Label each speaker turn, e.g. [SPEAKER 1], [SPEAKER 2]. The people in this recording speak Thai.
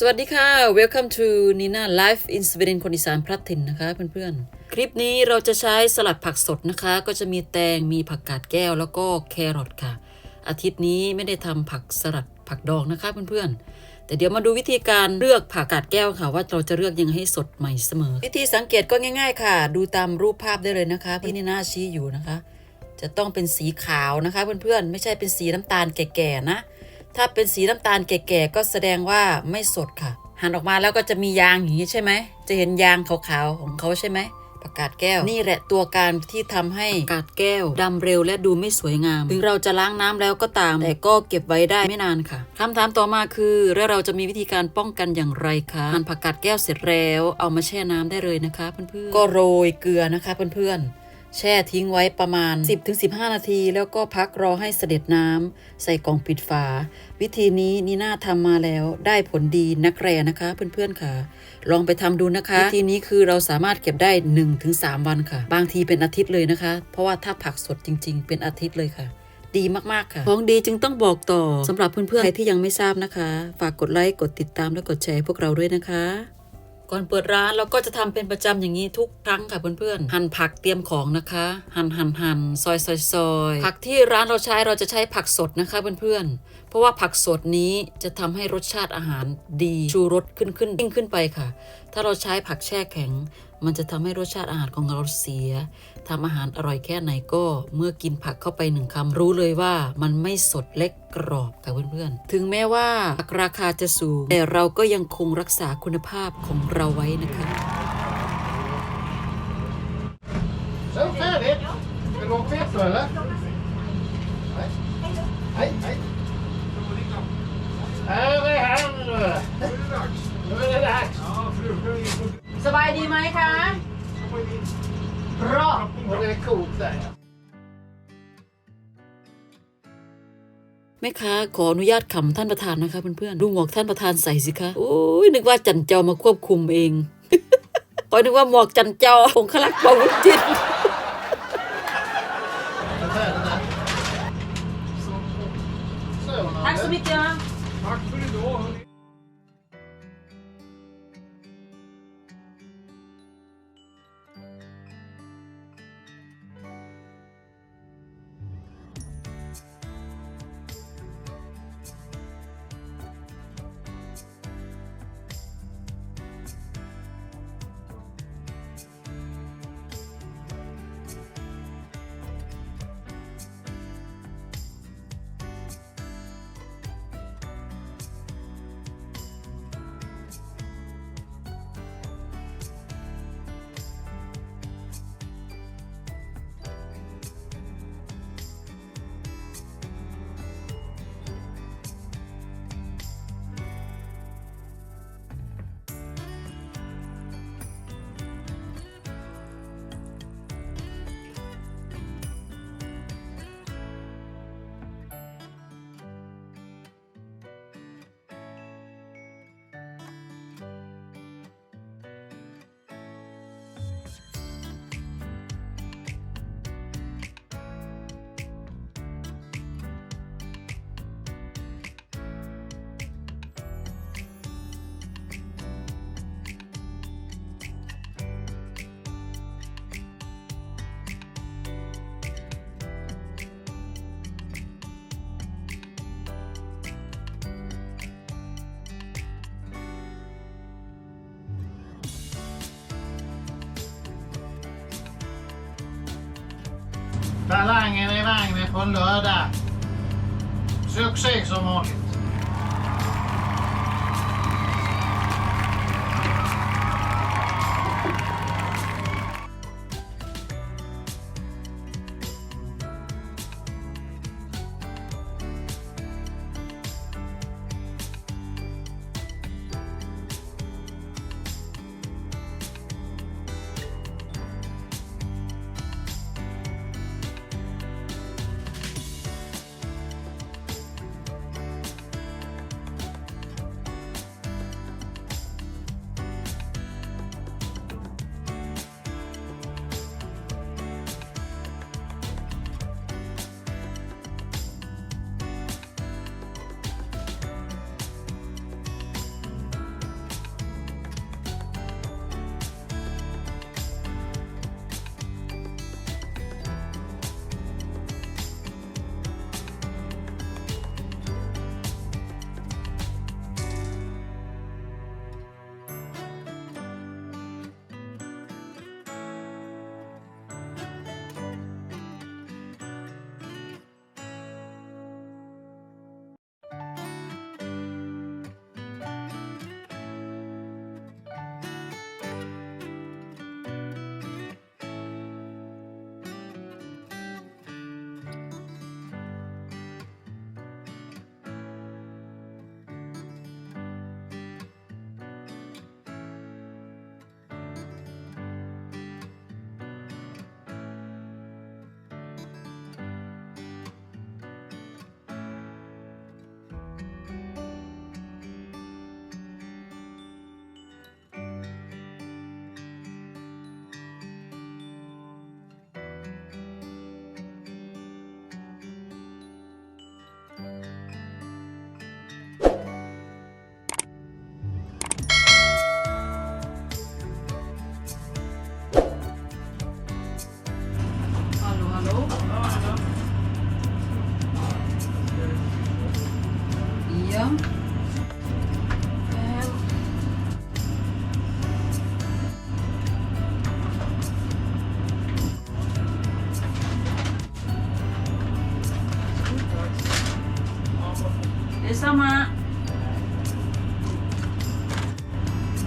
[SPEAKER 1] สวัสดีค่ะ Welcome to Nina Life in Sweden คนอีสานพลัดถิ่นนะคะเพื่อนๆ คลิปนี้เราจะใช้สลัดผักสดนะคะ ก็จะมีแตง มีผักกาดแก้ว แล้วก็แครอทค่ะ อาทิตย์นี้ไม่ได้ทำผักสลัดผักดองนะคะเพื่อนๆ แต่เดี๋ยวมาดูวิธีการเลือกผักกาดแก้วค่ะ ว่าเราจะเลือกยังให้สดใหม่เสมอ วิธีสังเกตก็ง่าย ๆ ค่ะ ดูตามรูปภาพได้เลยนะคะที่นี่น้าชี้อยู่นะคะ จะต้องเป็นสีขาวนะคะเพื่อนๆ ไม่ใช่เป็นสีน้ำตาลแก่ๆนะ ถ้าเป็นสีน้ำตาลแก่ๆก็แสดงว่าไม่สดค่ะ หั่นออกมาแล้วก็จะมียางอย่างนี้ใช่ไหม จะเห็นยางขาวๆของเขาใช่ไหมผักกาดแก้ว นี่แหละตัวการที่ทำให้ผักกาดแก้วดำเร็วและดูไม่สวยงาม ถึงเราจะล้างน้ำแล้วก็ตาม แต่ก็เก็บไว้ได้ไม่นานค่ะคำถามต่อมาคือ แล้วเราจะมีวิธีการป้องกันอย่างไรคะหั่นผักกาดแก้วเสร็จแล้วเอามาแช่น้ำได้เลยนะคะเพื่อนๆก็โรยเกลือนะคะเพื่อนๆ แช่ทิ้งไว้ประมาณ 10-15 นาที แล้วก็พักรอให้เสด็จน้ำใส่กล่องปิดฝา วิธีนี้นีน่าทำมาแล้วได้ผลดีนักแรนะคะเพื่อนๆค่ะ ลองไปทำดูนะคะ วิธีนี้คือเราสามารถเก็บได้ 1-3 วันค่ะ บางทีเป็นอาทิตย์เลยนะคะ เพราะว่าถ้าผักสดจริง ๆ เป็นอาทิตย์เลยค่ะดีมาก ๆ ค่ะ ของดีจึงต้องบอกต่อสำหรับเพื่อนๆ ใครที่ยังไม่ทราบนะคะ ฝากกดไลค์ กดติดตามและกดแชร์พวกเราด้วยนะคะ ก่อนเปิดร้านเราก็จะทำเป็นประจำอย่างนี้ทุกครั้งค่ะเพื่อนๆ หั่นผักเตรียมของนะคะ หั่นหั่นหั่นซอยซอยซอยผักที่ร้านเราใช้เราจะใช้ผักสดนะคะเพื่อนๆ เพราะว่าผักสดนี้จะทำให้รสชาติอาหารดีชูรสขึ้นขึ้นยิ่งขึ้นไปค่ะ ถ้าเราใช้ผักแช่แข็ง มันจะทำให้รสชาติอาหารของเราเสียทำอาหารอร่อยแค่ไหนก็เมื่อกินผักเข้าไปหนึ่งคำรู้เลยว่ามันไม่สดเล็กกรอบค่ะเพื่อนๆ ถึงแม้ว่าผักราคาจะสูง แต่เราก็ยังคงรักษาคุณภาพของเราไว้นะคะ
[SPEAKER 2] Så färdigt. Ska du ha fett eller? Nej. Nej, nej. Här är han nu. Nu är det dags.
[SPEAKER 1] สบายดีไหมคะ
[SPEAKER 2] Bra! Och det är coolt där.
[SPEAKER 1] แม่ค้าขออนุญาตขำท่านประธานนะคะเพื่อนๆดูหมวกท่านประธานใส่สิคะโอ้ยนึกว่าจันเจ้ามาควบคุมเองคอยนึกว่าหมวกจันเจ้าองคลักษ์ประวุฒิจิต
[SPEAKER 2] Talangen i vagnen på lördag. Succé som vanligt.